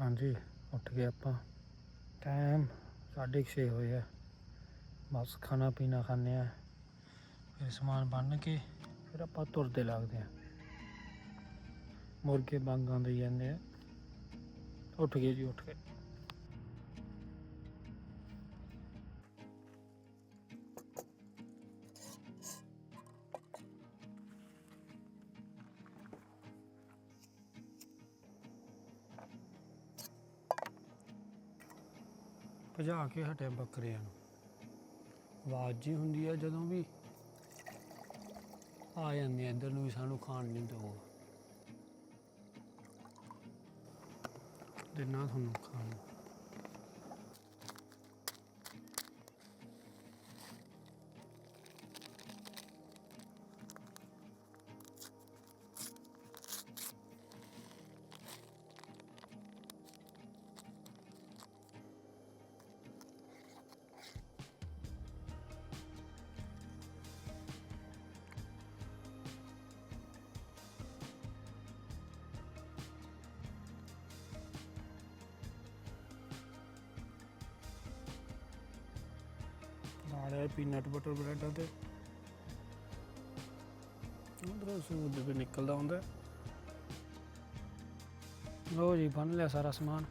ਹਾਂਜੀ, ਉੱਠ ਗਏ ਆਪਾਂ। ਟਾਈਮ 6:30 ਹੋਏ ਆ। ਬਸ ਖਾਣਾ ਪੀਣਾ ਖਾਂਦੇ ਆ। ਫਿਰ ਸਮਾਨ ਬੰਨ ਕੇ ਫਿਰ ਆਪਾਂ ਤੁਰਦੇ ਲੱਗਦੇ ਆ। ਮੁਰਗੇ ਬਾਂਗਾਂ ਦੇ ਜਾਂਦੇ ਆ। ਉੱਠ ਗਏ ਜੀ, ਉੱਠ ਗਏ। ਭਜਾ ਕੇ ਹਟਿਆ ਬੱਕਰਿਆਂ ਨੂੰ ਆਵਾਜ਼ ਜੀ ਹੁੰਦੀ ਆ ਜਦੋਂ ਵੀ ਆ ਜਾਂਦੇ ਆ, ਇੱਧਰ ਨੂੰ ਵੀ ਸਾਨੂੰ ਖਾਣ ਨਹੀਂ ਦੋ ਦੇਣਾ ਤੁਹਾਨੂੰ ਖਾਣ ਨੂੰ। ਨਾਲ ਹੈ ਪੀਨਟ ਬਟਰ ਬ੍ਰੈਡਾਂ ਤੇ। ਉਧਰੋਂ ਸੂਦ ਵੀ ਨਿਕਲਦਾ ਹੁੰਦਾ। ਲੋ ਜੀ, ਬੰਨ ਲਿਆ ਸਾਰਾ ਸਮਾਨ।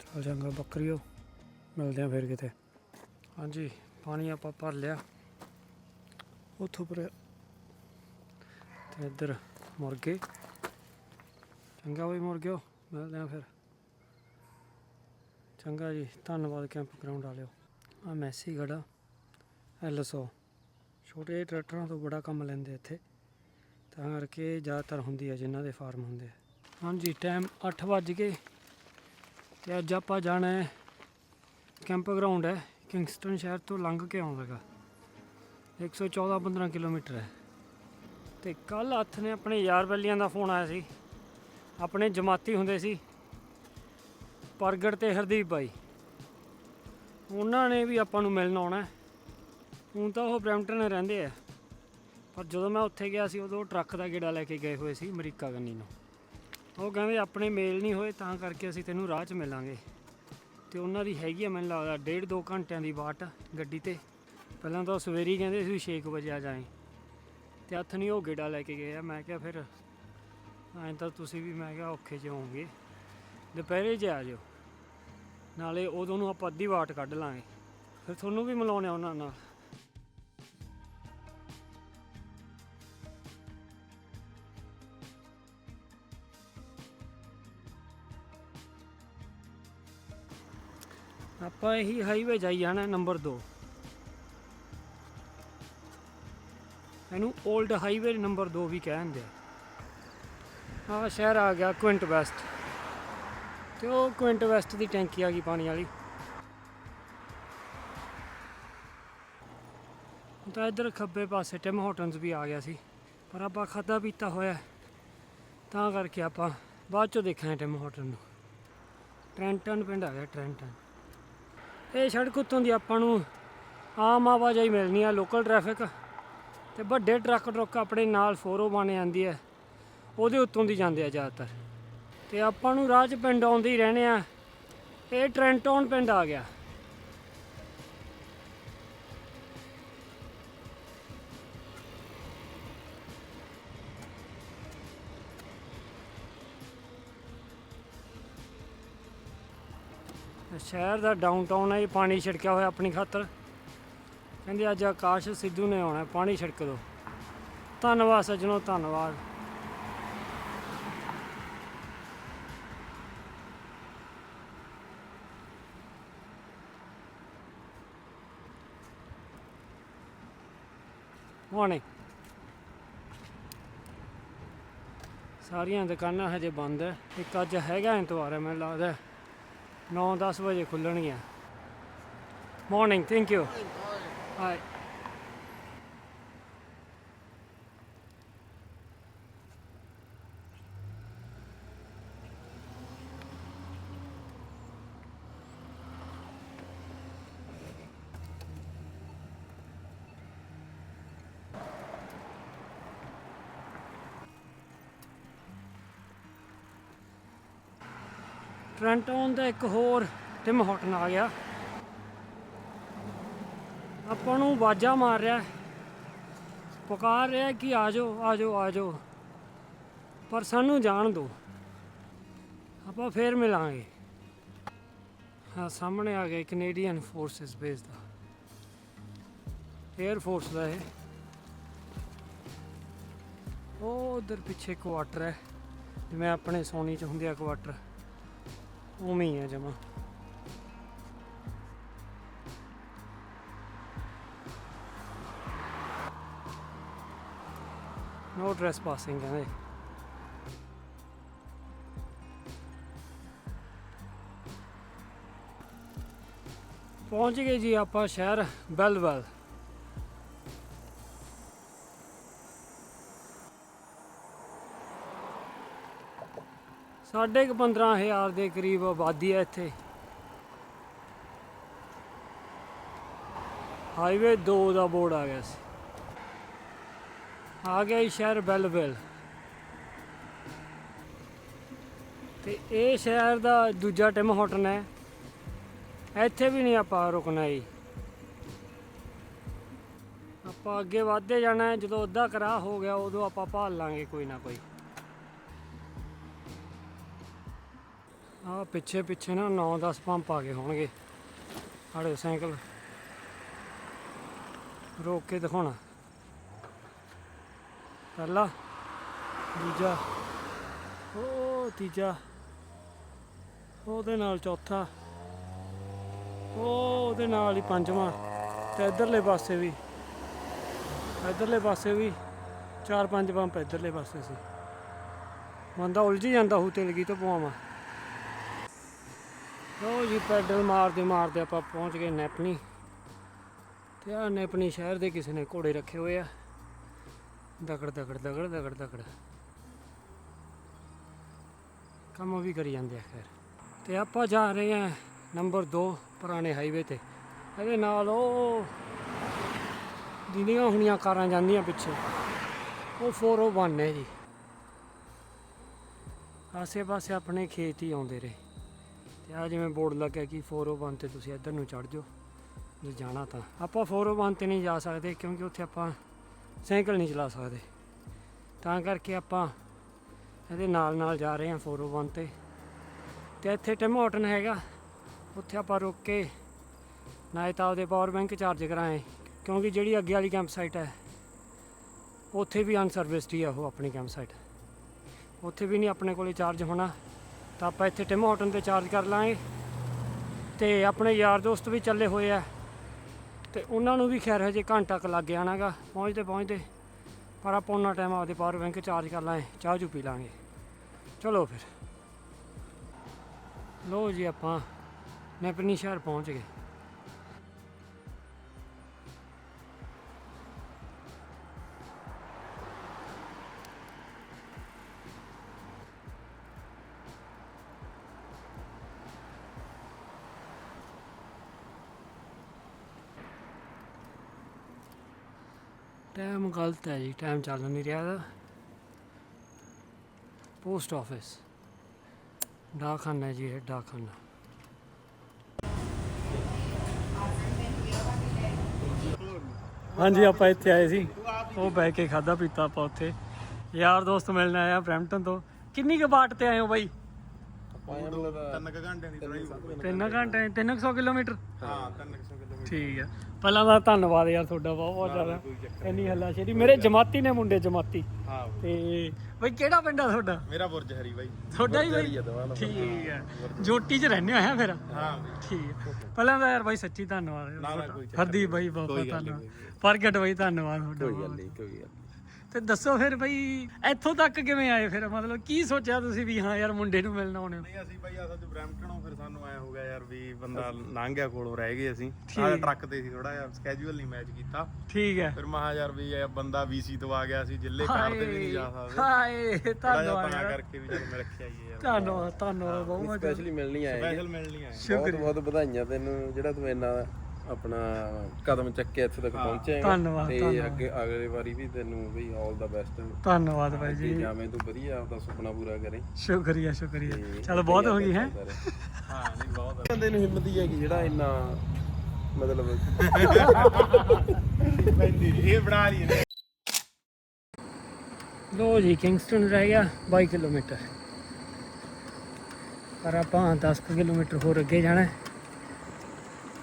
ਚਲ ਚੰਗਾ ਬੱਕਰੀਓ, ਮਿਲਦੇ ਆ ਫਿਰ ਕਿਤੇ। ਹਾਂਜੀ, ਪਾਣੀ ਆਪਾਂ ਭਰ ਲਿਆ। ਉੱਥੋਂ ਪਰ। ਤੇ ਇੱਧਰ ਮੁਰਗੇ। ਚੰਗਾ ਬਈ ਮੁਰਗਿਓ, ਮਿਲਦੇ ਆ ਫਿਰ। ਚੰਗਾ ਜੀ, ਧੰਨਵਾਦ, ਕੈਂਪ ਗਰਾਊਂਡ ਵਾਲਿਓ। ਆ ਮੈਸੀ ਖੜਾ ਐਲਸੋ ਛੋਟੇ ਜਿਹੇ ਟਰੈਕਟਰਾਂ ਤੋਂ ਬੜਾ ਕੰਮ ਲੈਂਦੇ ਇੱਥੇ। ਤਾਂ ਕਰਕੇ ਜ਼ਿਆਦਾਤਰ ਹੁੰਦੀ ਹੈ ਜਿਨ੍ਹਾਂ ਦੇ ਫਾਰਮ ਹੁੰਦੇ ਆ। ਹਾਂਜੀ, ਟਾਈਮ 8 ਵੱਜ ਗਏ ਤੇ ਅੱਜ ਆਪਾਂ ਜਾਣਾ ਹੈ ਕੈਂਪ ਗਰਾਊਂਡ ਹੈ, ਕਿੰਗਸਟਨ ਸ਼ਹਿਰ ਤੋਂ ਲੰਘ ਕੇ ਆਉਂਦਾਗਾ 114 15 ਕਿਲੋਮੀਟਰ ਹੈ। ਤੇ ਕੱਲ ਹੱਥ ਨੇ ਆਪਣੇ ਯਾਰ ਬੈਲੀਆਂ ਦਾ ਫੋਨ ਆਇਆ ਸੀ। ਆਪਣੇ ਜਮਾਤੀ ਹੁੰਦੇ ਸੀ, ਪ੍ਰਗਟ ਤੇ ਹਰਦੀਪ ਬਾਈ। ਉਹਨਾਂ ਨੇ ਵੀ ਆਪਾਂ ਨੂੰ ਮਿਲਣ ਆਉਣਾ ਹੁਣ ਤਾਂ ਉਹ ਬਰੈਂਪਟਨ ਰਹਿੰਦੇ ਆ। ਪਰ ਜਦੋਂ ਮੈਂ ਉੱਥੇ ਗਿਆ ਸੀ, ਉਦੋਂ ਟਰੱਕ ਦਾ ਗੇੜਾ ਲੈ ਕੇ ਗਏ ਹੋਏ ਸੀ ਅਮਰੀਕਾ ਕੰਨੀ ਨੂੰ। ਉਹ ਕਹਿੰਦੇ, ਆਪਣੇ ਮੇਲ ਨਹੀਂ ਹੋਏ, ਤਾਂ ਕਰਕੇ ਅਸੀਂ ਤੈਨੂੰ ਰਾਹ 'ਚ ਮਿਲਾਂਗੇ। ਤੇ ਉਹਨਾਂ ਦੀ ਹੈਗੀ ਆ, ਮੈਨੂੰ ਲੱਗਦਾ, ਡੇਢ ਦੋ ਘੰਟਿਆਂ ਦੀ ਬਾਟ ਗੱਡੀ ਤੇ। ਪਹਿਲਾਂ ਤਾਂ ਉਹ ਸਵੇਰੇ ਕਹਿੰਦੇ ਸੀ 6 ਵਜੇ ਆ ਜਾਏ। ਤੇ ਹੱਥ ਨਹੀਂ ਉਹ ਗੇੜਾ ਲੈ ਕੇ ਗਏ ਆ। ਮੈਂ ਕਿਹਾ, ਫਿਰ ਐਂ ਤਾਂ ਤੁਸੀਂ ਵੀ, ਮੈਂ ਕਿਹਾ, ਔਖੇ 'ਚ ਹੋਵੋਗੇ। ਦੁਪਹਿਰੇ 'ਚ ਆ ਜਾਓ ਨਾਲੇ ਉਦੋਂ ਨੂੰ ਆਪਾਂ ਅੱਧੀ ਵਾਟ ਕੱਢ ਲਾਂਗੇ। ਫਿਰ ਤੁਹਾਨੂੰ ਵੀ ਮਿਲਾਉਣੇ ਆ ਉਹਨਾਂ ਨਾਲ। ਆਪਾਂ ਇਹੀ ਹਾਈਵੇ ਜਾਈ ਜਾਣਾ ਨੰਬਰ 2 ਇਹਨੂੰ 올ਡ ਹਾਈਵੇ ਨੰਬਰ 2 ਵੀ ਕਹਿੰਦੇ ਆ। ਆਹ ਸ਼ਹਿਰ ਆ ਗਿਆ ਕੁਇੰਟ ਵੈਸਟ ਤੇ ਉਹ ਕੁਇੰਟ ਵੈਸਟ ਦੀ ਟੈਂਕੀ ਆ ਗਈ ਪਾਣੀ ਵਾਲੀ। ਤਾਂ ਇੱਧਰ ਖੱਬੇ ਪਾਸੇ ਟਿਮ ਹੋਟਨਸ ਵੀ ਆ ਗਿਆ ਸੀ, ਪਰ ਆਪਾਂ ਖਾਦਾ ਪੀਤਾ ਹੋਇਆ ਤਾਂ ਕਰਕੇ ਆਪਾਂ ਬਾਅਦ ਚੋਂ ਦੇਖਾਂਗੇ ਟਿਮ ਹੋਟਲ ਨੂੰ। ਟ੍ਰੈਂਟਨ ਪਿੰਡ ਆ ਗਿਆ, ਟ੍ਰੈਂਟਨ। ਇਹ ਸੜਕ ਉੱਤੋਂ ਦੀ ਆਪਾਂ ਨੂੰ ਆਮ ਆਵਾਜਾਈ ਮਿਲਣੀ ਆ ਲੋਕਲ ਟ੍ਰੈਫਿਕ ਤੇ ਵੱਡੇ ਟਰੱਕ ਟਰੱਕ ਆਪਣੇ ਨਾਲ 401 ਆਉਂਦੀ ਹੈ, ਉਹਦੇ ਉੱਤੋਂ ਦੀ ਜਾਂਦੇ ਆ ਜ਼ਿਆਦਾਤਰ। ਤੇ ਆਪਾਂ ਨੂੰ ਰਾਹ 'ਚ ਪਿੰਡ ਆਉਂਦੇ ਹੀ ਰਹਿਣੇ ਆ। ਇਹ ਟ੍ਰੈਂਟਨ ਪਿੰਡ ਆ ਗਿਆ। ਸ਼ਹਿਰ ਦਾ ਡਾਊਨਟਾਊਨ ਹੈ ਇਹ ਪਾਣੀ ਛਿੜਕਿਆ ਹੋਇਆ ਆਪਣੀ ਖਾਤਰ। ਕਹਿੰਦੇ ਅੱਜ ਆਕਾਸ਼ ਸਿੱਧੂ ਨੇ ਆਉਣਾ, ਪਾਣੀ ਛਿੜਕ ਦਿਓ। ਧੰਨਵਾਦ ਸੱਜਣੋ, ਧੰਨਵਾਦ। ਮਾਰਨਿੰਗ ਸਾਰੀਆਂ ਦੁਕਾਨਾਂ ਹਜੇ ਬੰਦ ਹੈ ਇੱਕ ਅੱਜ ਹੈਗਾ ਐਤਵਾਰ ਹੈ ਮੈਨੂੰ ਲੱਗਦਾ। 9-10 ਵਜੇ ਖੁੱਲਣਗੀਆਂ। Morning thank you hi Trenton ਦਾ ਇੱਕ ਹੋਰ ਟਿਮ ਹੌਟਨ ਆ ਗਿਆ। ਆਪਾਂ ਨੂੰ ਆਵਾਜ਼ਾਂ ਮਾਰ ਰਿਹਾ ਪੁਕਾਰ ਰਿਹਾ ਕਿ ਆ ਜਾਓ ਆ ਜਾਓ ਆ ਜਾਓ। ਪਰ ਸਾਨੂੰ ਜਾਣ ਦਿਓ। ਆਪਾਂ ਫੇਰ ਮਿਲਾਂਗੇ। ਹਾਂ, ਸਾਹਮਣੇ ਆ ਗਿਆ ਕੈਨੇਡੀਅਨ ਫੋਰਸਸ ਬੇਸ ਦਾ। 에ਅਰ ਫੋਰਸ ਦਾ ਇਹ। ਉਹ ਉਧਰ ਪਿੱਛੇ ਕੁਆਟਰ ਹੈ। ਜਿਵੇਂ ਆਪਣੇ ਸੋਨੀ ਚ ਹੁੰਦੇ ਆ ਕੁਆਟਰ ਉਵੇਂ ਹੀ ਹੈ ਜਮਾ। ਨੋ ਡਰੈਸ ਪਾਸਿੰਗ ਕਹਿੰਦੇ। ਪਹੁੰਚ ਗਏ ਜੀ ਆਪਾਂ ਸ਼ਹਿਰ ਬੈਲਵੈਲ। ਸਾਢੇ ਕੁ 15000 ਦੇ ਕਰੀਬ ਆਬਾਦੀ ਹੈ ਇੱਥੇ। ਹਾਈਵੇ 2 ਦਾ ਬੋਰਡ ਆ ਗਿਆ ਸੀ। ਆ ਗਿਆ ਜੀ ਸ਼ਹਿਰ ਬੈਲਵੈਲ। ਤੇ ਇਹ ਸ਼ਹਿਰ ਦਾ ਦੂਜਾ ਟਿਮ ਹੋਟਲ ਹੈ। ਇੱਥੇ ਵੀ ਨਹੀਂ ਆਪਾਂ ਰੁਕਣਾ ਜੀ। ਆਪਾਂ ਅੱਗੇ ਵਧਦੇ ਜਾਣਾ ਜਦੋਂ ਅੱਧਾ ਕਰਾ ਹੋ ਗਿਆ, ਉਦੋਂ ਆਪਾਂ ਭਾਲ ਲਾਂਗੇ ਕੋਈ ਨਾ ਕੋਈ। ਆ ਪਿੱਛੇ ਪਿੱਛੇ ਨਾ 9-10 ਪੰਪ ਆ ਗਏ ਹੋਣਗੇ। ਆੜੇ ਸਾਈਕਲ। ਰੋਕ ਕੇ ਦਿਖਾਉਣਾ। ਪਹਿਲਾ, ਦੂਜਾ, ਉਹ ਤੀਜਾ, ਉਹਦੇ ਨਾਲ ਚੌਥਾ ਉਹ ਉਹਦੇ ਨਾਲ ਹੀ ਪੰਜਵਾਂ ਤੇ ਇਧਰਲੇ ਪਾਸੇ ਵੀ। ਇਧਰਲੇ ਪਾਸੇ ਵੀ ਚਾਰ ਪੰਜ ਪੰਪ ਇਧਰਲੇ ਪਾਸੇ ਸੀ। ਬੰਦਾ ਉਲਝੀ ਜਾਂਦਾ ਹੂ ਤਿਲਗੀ ਤੋਂ ਪਵਾਵਾਂ ਲੋ ਜੀ, ਪੈਡਲ ਮਾਰਦੇ ਮਾਰਦੇ ਆਪਾਂ ਪਹੁੰਚ ਗਏ ਨੈਪਨੀ ਤੇ ਆ ਨੈਪਨੀ ਸ਼ਹਿਰ ਦੇ ਕਿਸੇ ਨੇ ਘੋੜੇ ਰੱਖੇ ਹੋਏ ਆ। ਦਗੜ ਦਗੜ ਦਗੜ ਦਗੜ ਦਗੜ। ਕੰਮ ਵੀ ਕਰੀ ਜਾਂਦੇ ਆ, ਖੈਰ। ਤੇ ਆਪਾਂ ਜਾ ਰਹੇ ਆ ਨੰਬਰ 2 ਪੁਰਾਣੇ ਹਾਈਵੇ ਤੇ। ਇਹਦੇ ਨਾਲ ਉਹ ਜਿਹੜੀਆਂ ਹੁਣੀਆਂ ਕਾਰਾਂ ਜਾਂਦੀਆਂ ਪਿੱਛੇ, ਉਹ 401 ਹੈ ਜੀ। ਆਸੇ ਪਾਸੇ ਆਪਣੇ ਖੇਤ ਹੀ ਆਉਂਦੇ ਰਹੇ। ਤੇ ਆ ਜਿਵੇਂ ਬੋਰਡ ਲੱਗਿਆ ਕਿ 401 ਤੇ ਤੁਸੀਂ ਇੱਧਰ ਨੂੰ ਚੜ ਜਾਓ, ਜੇ ਜਾਣਾ ਤਾਂ। ਆਪਾਂ 401 ਤੇ ਨਹੀਂ ਜਾ ਸਕਦੇ ਕਿਉਂਕਿ ਉੱਥੇ ਆਪਾਂ ਸਾਈਕਲ ਨਹੀਂ ਚਲਾ ਸਕਦੇ। ਤਾਂ ਕਰਕੇ ਆਪਾਂ ਇਹਦੇ ਨਾਲ ਨਾਲ ਜਾ ਰਹੇ ਹਾਂ 401 ਤੇ। ਤੇ ਇੱਥੇ ਟਿਮ ਹੋਟਨ ਹੈਗਾ, ਉੱਥੇ ਆਪਾਂ ਰੁਕ ਕੇ ਨਾ ਤਾਂ ਉਹਦੇ ਪਾਵਰ ਬੈਂਕ ਚਾਰਜ ਕਰਾਏ ਕਿਉਂਕਿ ਜਿਹੜੀ ਅੱਗੇ ਵਾਲੀ ਕੈਂਪ ਸਾਈਟ ਹੈ, ਉੱਥੇ ਵੀ ਅਨਸਰਵਿਸਡ ਹੀ ਆ ਉਹ ਆਪਣੀ ਕੈਂਪ ਸਾਈਟ ਉੱਥੇ ਵੀ ਨਹੀਂ ਆਪਣੇ ਕੋਲੇ ਚਾਰਜ ਹੋਣਾ। ਤਾਂ ਆਪਾਂ ਇੱਥੇ ਟਿਮ ਹੋਟਨ ਤੇ ਚਾਰਜ ਕਰ ਲਾਂਗੇ ਤੇ ਆਪਣੇ ਯਾਰ ਦੋਸਤ ਵੀ ਚੱਲੇ ਹੋਏ ਆ ਤੇ ਉਹਨਾਂ ਨੂੰ ਵੀ ਖੈਰ ਹਜੇ ਘੰਟਾ ਕੁ ਲੱਗ ਜਾਣਾਗਾ ਪਹੁੰਚਦੇ ਪਹੁੰਚਦੇ, ਪਰ ਆਪਾਂ ਉਹਨਾਂ ਟਾਈਮ ਆਪਦੇ ਪਾਵਰ ਬੈਂਕ ਚਾਰਜ ਕਰ ਲਾਂਗੇ, ਚਾਹ ਚੂ ਪੀ ਲਾਂਗੇ। ਚਲੋ ਫਿਰ। ਲੋ ਜੀ ਆਪਾਂ ਨੈਪਨੀ ਸ਼ਹਿਰ ਪਹੁੰਚ ਗਏ ਟਾਈਮ ਗਲਤ ਹੈ ਜੀ ਟਾਈਮ ਚੱਲ ਨਹੀਂ ਰਿਹਾ ਦਾ ਪੋਸਟ ਆਫਿਸ ਡਾਕਖਾਨਾ ਜੀ ਇਹ, ਡਾਕਖਾਨਾ। ਹਾਂਜੀ, ਆਪਾਂ ਇੱਥੇ ਆਏ ਸੀ। ਉਹ ਬਹਿ ਕੇ ਖਾਦਾ ਪੀਤਾ ਆਪਾਂ ਉੱਥੇ। ਯਾਰ ਦੋਸਤ ਮਿਲਣ ਆਇਆ ਬ੍ਰੈਂਪਟਨ ਤੋਂ। ਕਿੰਨੀ ਕੁ ਬਾਟ ਤੇ ਆਏ ਹੋ ਬਾਈ? ਤਿੰਨ ਕੁ ਘੰਟਿਆਂ ਦੀ ਡਰਾਈਵ ਤਿੰਨ ਘੰਟੇ 300 ਕਿਲੋਮੀਟਰ? ਹਾਂ 300 ਕਿਲੋਮੀਟਰ। ਠੀਕ ਹੈ ਪਹਿਲਾਂ ਤਾਂ ਧੰਨਵਾਦ ਯਾਰ ਤੁਹਾਡਾ ਬਹੁਤ ਬਹੁਤ ਜ਼ਿਆਦਾ। ਇੰਨੀ ਹੱਲਾ ਸ਼ੇਰੀ ਮੇਰੇ ਜਮਾਤੀ ਨੇ ਮੁੰਡੇ ਜਮਾਤੀ। ਹਾਂ ਤੇ ਬਈ ਕਿਹੜਾ ਪਿੰਡ ਆ ਤੁਹਾਡਾ? ਮੇਰਾ ਬੁਰਜ ਹਰੀ ਬਾਈ। ਤੁਹਾਡਾ ਹੀ ਬਈ? ਆ। ਠੀਕ ਹੈ ਜੋਟੀ 'ਚ ਰਹਿੰਦੇ ਆ ਫਿਰ? ਹਾਂ ਠੀਕ ਹੈ ਪਹਿਲਾਂ ਤਾਂ ਯਾਰ ਬਾਈ ਸੱਚੀ ਧੰਨਵਾਦ ਨਾ, ਨਾ, ਕੋਈ ਚੱਕਰ ਹਰਦੀਪ ਬਾਈ ਬਹੁਤ ਬਹੁਤ ਧੰਨਵਾਦ। ਪ੍ਰਗਟ ਬਾਈ ਧੰਨਵਾਦ ਤੁਹਾਡਾ। ਕੋਈ ਗੱਲ। ਨਹੀਂ ਕੋਈ ਗੱਲ ਤੇ ਦੱਸੋ ਫਿਰ ਬਈ ਇੱਥੋਂ ਤੱਕ ਕਿਵੇਂ ਆਏ ਫਿਰ? ਮਤਲਬ ਕੀ ਸੋਚਿਆ ਤੁਸੀਂ ਵੀ ਹਾਂ ਯਾਰ ਮੁੰਡੇ ਨੂੰ ਮਿਲਣ ਆਉਣੇ ਹੋ ਨਹੀਂ ਅਸੀਂ ਬਾਈ ਅਸਲ ਚ ਬ੍ਰੈਂਪਟਨੋਂ ਫਿਰ ਸਾਨੂੰ ਆਇਆ ਹੋ ਗਿਆ ਯਾਰ ਵੀ ਬੰਦਾ ਲੰਘ ਗਿਆ ਕੋਲੋਂ ਰਹਿ ਗਏ ਅਸੀਂ। ਆਹ ਟਰੱਕ ਤੇ ਸੀ ਥੋੜਾ ਜਿਹਾ ਸਕੇਜੂਅਲ ਨਹੀਂ ਮੈਚ ਕੀਤਾ। ਠੀਕ ਹੈ। ਫਿਰ ਮਹਾ ਯਾਰ ਵੀ ਇਹ ਬੰਦਾ ਵੀਸੀ ਤੋਂ ਆ ਗਿਆ ਸੀ ਜਿੱਲੇ ਕਾਰ ਤੇ ਵੀ ਨਹੀਂ ਜਾ ਸਕਦੇ। ਹਾਏ ਧੰਨਵਾਦ ਪਨਾ ਯਾਰ। ਕਰਕੇ ਵੀ ਚੱਲ ਮਿਲ ਕੇ ਆਈਏ ਯਾਰ। ਧੰਨਵਾਦ ਧੰਨਵਾਦ ਬਹੁਤ ਬਹੁਤ ਸਪੈਸ਼ਲੀ ਮਿਲਣੀ ਆਏ ਸਪੈਸ਼ਲ ਮਿਲਣੀ ਆਏ। ਬਹੁਤ ਬਹੁਤ ਵਧਾਈਆਂ ਤੈਨੂੰ ਜਿਹੜਾ ਤੂੰ ਇੰਨਾ ਆਪਣਾ ਕਦਮ ਚੱਕੇ ਇੱਥੇ ਤੱਕ ਪਹੁੰਚੇ ਧੰਨਵਾਦ, ਤੇ। ਅੱਗੇ ਅਗਲੇ ਵਾਰੀ ਵੀ ਤੈਨੂੰ ਬਈ ਆਲ ਦਾ ਬੈਸਟ ਧੰਨਵਾਦ ਬਾਈ ਜੀ। ਜਾਵੇਂ ਤੂੰ ਵਧੀਆ ਆਪਦਾ ਸੁਪਨਾ ਪੂਰਾ ਕਰੇ। ਸ਼ੁਕਰੀਆ ਸ਼ੁਕਰੀਆ। ਚਲ ਬਹੁਤ ਹੋ ਗਈ ਹੈ? ਹਾਂ ਨਹੀਂ ਬਹੁਤ ਬੰਦੇ ਨੂੰ ਹਿੰਮਤ ਹੀ ਜਿਹੜਾ ਇੰਨਾ ਮਤਲਬ ਇਹ ਬਣਾ ਲਈ ਲੋ ਜੀ ਕਿੰਗਸਟਨ ਰਹਿ ਗਿਆ 22 ਕਿਲੋਮੀਟਰ। ਪਰ ਆਪਾਂ 10 ਕੁ ਕਿਲੋਮੀਟਰ ਹੋਰ ਅੱਗੇ ਜਾਣਾ ਹੈ।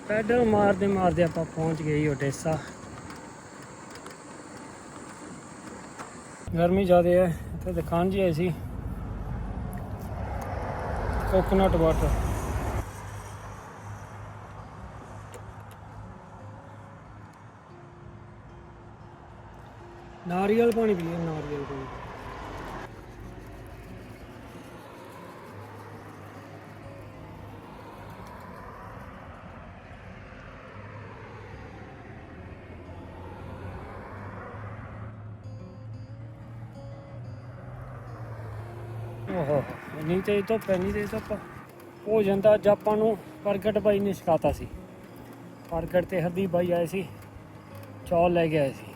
ਪੈਡਲ ਮਾਰਦੇ ਮਾਰਦੇ ਆਪਾਂ ਪਹੁੰਚ ਗਏ ਜੀ ਓਡੇਸਾ। ਗਰਮੀ ਜ਼ਿਆਦਾ ਹੈ, ਇੱਥੇ ਦੁਕਾਨ ਜੀ ਆਈ ਸੀ। ਕੋਕੋਨਟ ਵਾਟਰ ਨਾਰੀਅਲ ਪਾਣੀ ਪੀਏ ਨਾਰੀਅਲ ਪਾਣੀ। ਓਹੋ ਨਹੀਂ ਤੇ ਤੋਂ ਪੈਣੀ ਤੇ ਧੁੱਪ ਹੋ ਜਾਂਦਾ, ਅੱਜ ਆਪਾਂ ਨੂੰ ਪ੍ਰਗਟ ਬਾਈ ਨੇ ਸਿਖਾਤਾ ਸੀ। ਪ੍ਰਗਟ ਤੇ ਹਰਦੀਪ ਬਾਈ ਆਏ ਸੀ, ਚੌਲ ਲੈ ਕੇ ਆਏ ਸੀ।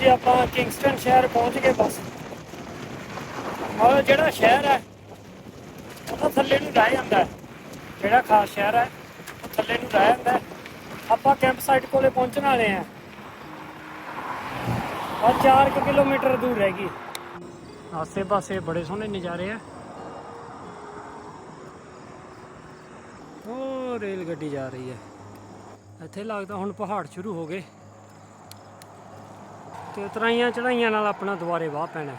ਜੀ ਆਪਾਂ ਕਿੰਗਸਟਨ ਸ਼ਹਿਰ ਪਹੁੰਚ ਗਏ ਬਸ। ਔਰ ਜਿਹੜਾ ਸ਼ਹਿਰ ਹੈ, ਉਹ ਥੱਲੇ ਨੂੰ ਰਹਿ ਜਾਂਦਾ ਜਿਹੜਾ ਖਾਸ ਸ਼ਹਿਰ ਹੈ, ਉਹ ਥੱਲੇ ਨੂੰ ਰਹਿ ਜਾਂਦਾ ਆਪਾਂ ਕੈਂਪ ਸਾਈਟ ਕੋਲੇ ਪਹੁੰਚਣ ਵਾਲੇ ਆ ਔਰ 4 ਕਿਲੋਮੀਟਰ ਦੂਰ ਰਹਿ ਗਈ। ਆਸੇ ਪਾਸੇ ਬੜੇ ਸੋਹਣੇ ਨਜ਼ਾਰੇ ਆ। ਉਹ ਰੇਲ ਗੱਡੀ ਜਾ ਰਹੀ ਹੈ। ਇੱਥੇ ਲੱਗਦਾ ਹੁਣ ਪਹਾੜ ਸ਼ੁਰੂ ਹੋ ਗਏ। ਤੇ ਉਤਰਾਈਆਂ ਚੜਾਈਆਂ ਨਾਲ ਆਪਣਾ ਦੁਬਾਰੇ ਵਾਹ ਪੈਣਾ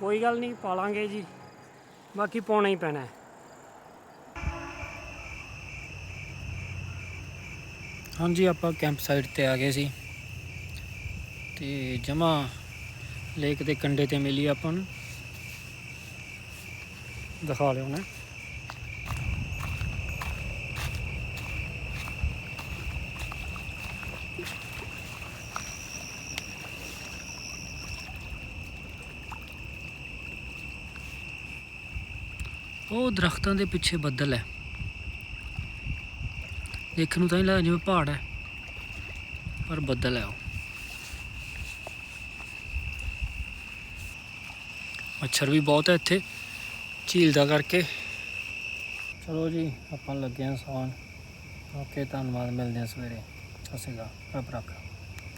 ਕੋਈ ਗੱਲ ਨਹੀਂ, ਪਾਲਾਂਗੇ ਜੀ। ਬਾਕੀ ਪਾਉਣਾ ਹੀ ਪੈਣਾ ਹਾਂਜੀ, ਆਪਾਂ ਕੈਂਪ ਸਾਈਟ ਤੇ ਆ ਗਏ ਸੀ। ਤੇ ਜਮਾ ਲੇਕ ਦੇ ਕੰਢੇ ਤੇ ਮਿਲੀ ਆਪਾਂ ਨੂੰ। ਦਿਖਾ ਲਿਓ ਨਾ। ਉਹ ਦਰਖਤਾਂ ਦੇ ਪਿੱਛੇ ਬੱਦਲ ਹੈ। ਦੇਖਣ ਨੂੰ ਤਾਂ ਹੀ ਲੱਗਦਾ ਜਿਵੇਂ ਪਹਾੜ ਹੈ, ਪਰ ਬੱਦਲ ਹੈ ਉਹ। ਮੱਛਰ ਵੀ ਬਹੁਤ ਹੈ ਇੱਥੇ ਝੀਲ ਦਾ ਕਰਕੇ। ਚਲੋ ਜੀ, ਆਪਾਂ ਲੱਗੇ ਹਾਂ ਸੌਣ ਓਕੇ, ਧੰਨਵਾਦ, ਮਿਲਦੇ ਹਾਂ ਸਵੇਰੇ। ਸਤਿ ਸ਼੍ਰੀ ਅਕਾਲ, ਰੱਬ ਰੱਖਾ।